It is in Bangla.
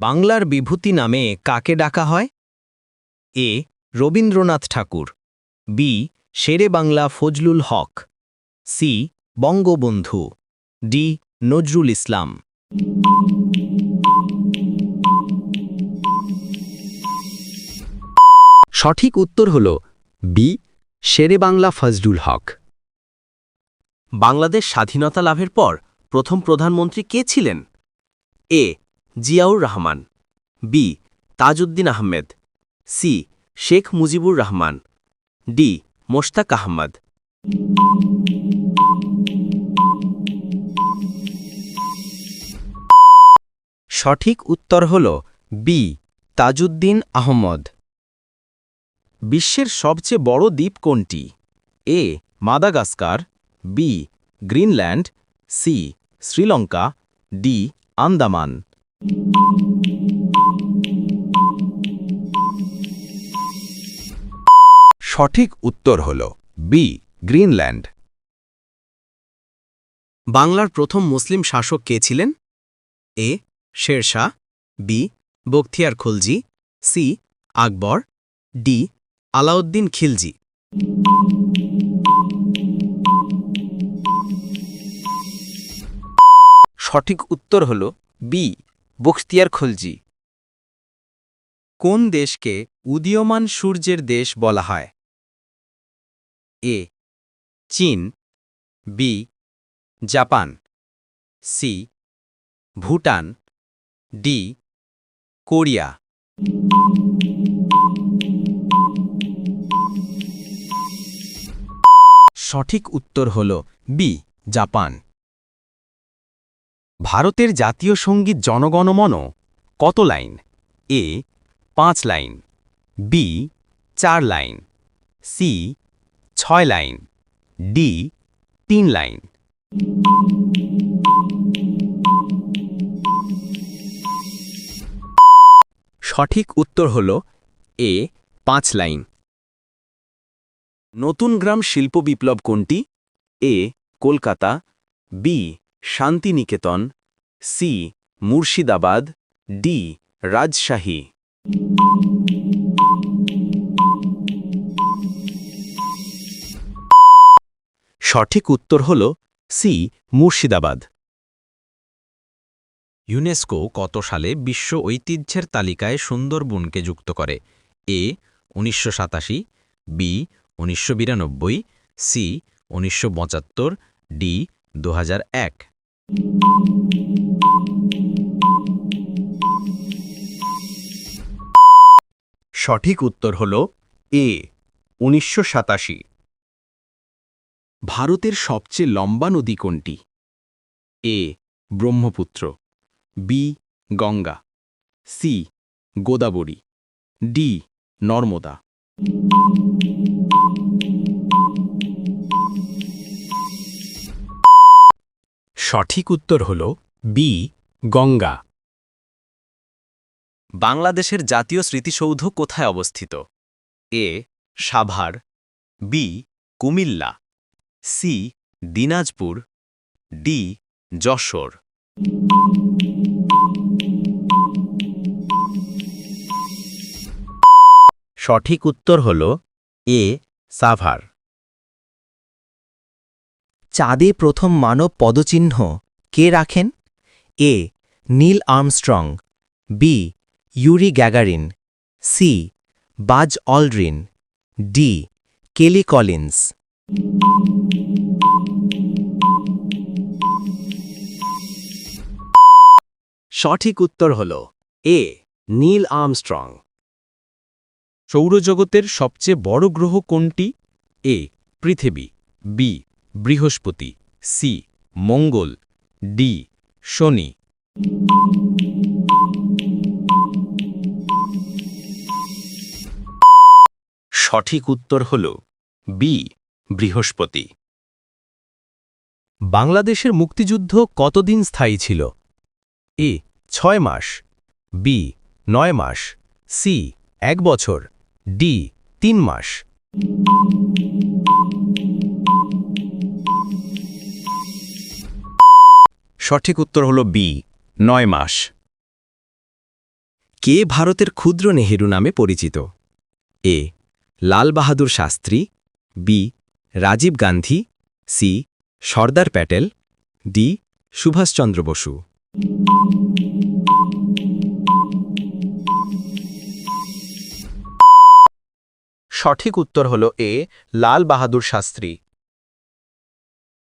বাংলার বিভূতি নামে কাকে ডাকা হয়? A. Rabindranath Tagore. B. Shere Bangla Fazlul Huq. C. Bangabandhu. D. Nazrul Islam. সঠিক উত্তর হল বি. শেরে বাংলা ফজলুল হক। বাংলাদেশ স্বাধীনতা লাভের পর প্রথম প্রধানমন্ত্রী কে ছিলেন? A. Ziaur Rahman. B. Tajuddin Ahmed. C. Sheikh Mujibur Rahman. D. Mostaq Ahmad. সঠিক উত্তর হল বি. তাজউদ্দিন আহমদ। বিশ্বের সবচেয়ে বড় দ্বীপ কোনটি? A. Madagascar. B. Greenland. C. Sri Lanka. D. Andaman. সঠিক উত্তর হল বি গ্রিনল্যান্ড। বাংলার প্রথম মুসলিম শাসক কে ছিলেন? A Sher Shah B Bakhtiyar Khalji C Akbar D Alauddin Khilji. সঠিক উত্তর হল বি বখতিয়ার খলজি। কোন দেশকে উদীয়মান সূর্যের দেশ বলা হয়? এ, চীন, B, Japan, C, Bhutan, D, Korea. সঠিক উত্তর হল বি, জাপান। ভারতের জাতীয় সংগীত জনগণমন কত লাইন? এ, পাঁচ লাইন। বি, চার লাইন। সি, ছয় লাইন। ডি, তিন লাইন। সঠিক উত্তর হল এ, পাঁচ লাইন। নতুন গ্রাম শিল্প বিপ্লব কোনটি? A, Kolkata. B Santiniketan, C, Murshidabad, D, Rajshahi. সঠিক উত্তর হল সি, মুর্শিদাবাদ। ইউনেস্কো কত সালে বিশ্ব ঐতিহ্যের তালিকায় সুন্দরবনকে যুক্ত করে? এ, উনিশশো সাতাশি, বি, উনিশশো বিরানব্বই, সি, উনিশশো পঁচাত্তর, ডি দু হাজার এক। সঠিক উত্তর হল এ, উনিশশো সাতাশি। ভারতের সবচেয়ে লম্বা নদী কোনটি? A, Brahmaputra, B, Ganga, C, Godavari, D, Narmada. সঠিক উত্তর হল বি গঙ্গা। বাংলাদেশের জাতীয় স্মৃতিসৌধ কোথায় অবস্থিত? A Savar B Comilla C Dinajpur D Jessore. সঠিক উত্তর হল এ সাভার। চাঁদে প্রথম মানব পদচিহ্ন কে রাখেন? A. Neil Armstrong. B. Yuri Gagarin. C. Buzz Aldrin. D. Kelly Collins. সঠিক উত্তর হল এ. Neil Armstrong. সৌরজগতের সবচেয়ে বড় গ্রহ কোনটি? এ. পৃথিবী। বি. বৃহস্পতি, সি, মঙ্গল, ডি, শনি। সঠিক উত্তর হল বি, বৃহস্পতি। বাংলাদেশের মুক্তিযুদ্ধ কতদিন স্থায়ী ছিল? এ, ছয় মাস, বি, নয় মাস, সি, এক বছর, ডি, তিন মাস। সঠিক উত্তর হল বি, নয় মাস। কে ভারতের ক্ষুদ্র নেহেরু নামে পরিচিত? A, Lal Bahadur Shastri, B, Rajiv Gandhi, C, Sardar Patel, D Subhash Chandra Bose. সঠিক উত্তর হল এ, লাল বাহাদুর শাস্ত্রী।